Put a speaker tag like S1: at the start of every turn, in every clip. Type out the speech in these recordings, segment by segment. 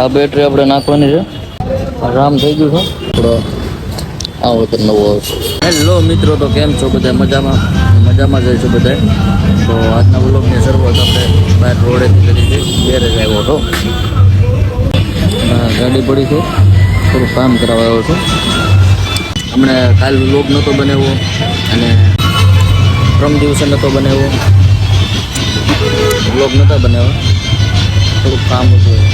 S1: આ બેટરી આપણે નાખવાની છે. આરામ રામ થઈ ગયું છે. થોડો આવો તો નવો આવશે. હેલો મિત્રો, તો કેમ છો બધા મજામાં? મજામાં જાય છો બધા તો આજના વ્લોગની શરૂઆત આપણે બહાર રોડેથી કરી છે. ગેરેજ આવ્યો હતો. ગાડી પડી છે. થોડું કામ કરાવવા આવ્યો છું. હમણે કાલ વ્લોગ નહોતો બનાવ્યો અને પ્રમ દિવસે નહોતો બનાવ્યો. વ્લોગ નહોતા બનાવ્યો. થોડુંક કામ હતું.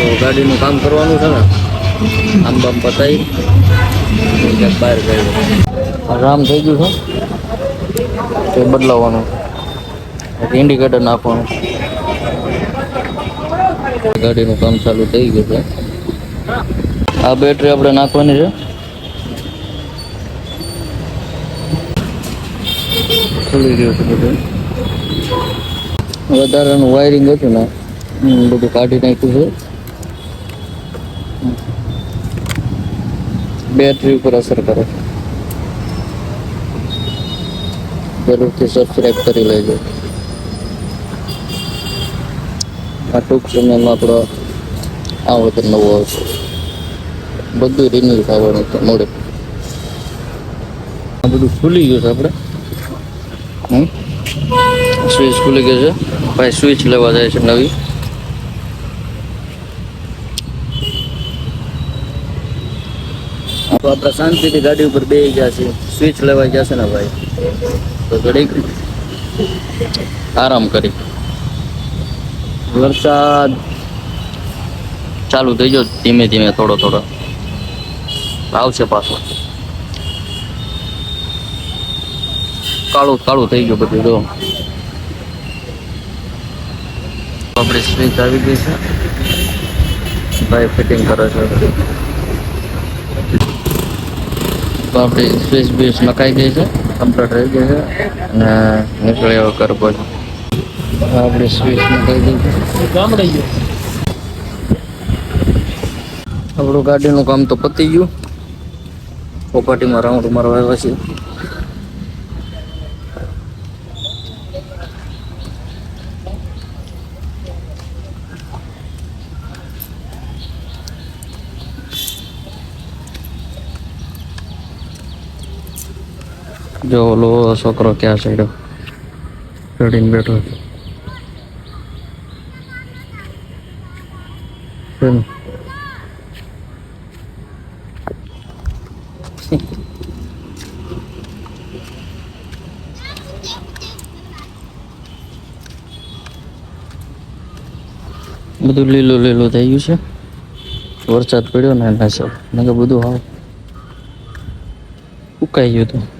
S1: તો ગાડીનું કામ કરવાનું છે ને, આમ બામ પતાવી બહાર ગયો. રામ થઈ ગયું છે? તે બદલાવવાનું. ઇન્ડિકેટર નાખવાનું. ગાડીનું કામ ચાલુ થઈ ગયું છે. આ બેટરી આપણે નાખવાની છે. ખુલી ગયું છે બધું. વધારાનું વાયરિંગ હતું ને બધું કાઢી નાખ્યું છે. બેટરી ઉપર અસર કરે. જરૂરથી સબસ્ક્રાઈબ કરી લેજો. આ ટૂંક સમયમાં આપણો આ વખત નવો આવશે. બધું રિન્યુ થવાનું છે મોડે આ બધું ખુલી ગયું છે આપણે? હમ? સ્વિચ ખુલી ગયું છે. ભાઈ સ્વિચ લેવા જાય છે નવી. તો આપણે શાંતિથી ગાડી ઉપર બે ગયા છે સ્વિચ લેવા ગયા છે ને ભાઈ? તો ઘડીક આરામ કરી. વરસાદ ચાલુ થઈ ગયો. ધીમે ધીમે થોડો થોડો. આવશે પાછો. કાળું કાળું થઈ ગયું બધું, જો. આપણી સ્વિચ આવી ગઈ છે. ભાઈ ફિટિંગ કરે છે. તો આપણી સ્વિચ બીચ નખાઈ છે કમ્પ્લીટ રહી ગઈ છે અને નીકળે એવો કરવો છે આપણે સ્વિચ નખાઈ ગઈ છે. આપણું ગાડીનું કામ તો પતી ગયું. પોપાટીમાં રાઉન્ડ મારવા આવ્યા છીએ. જો ઓલો છોકરો ક્યાં સાઈડો ચડીને બેઠો? બધું લીલું લીલું થઈ ગયું છે. વરસાદ પડ્યો ને એના સર બધું હાવ. ઉકાઈ ગયું હતું.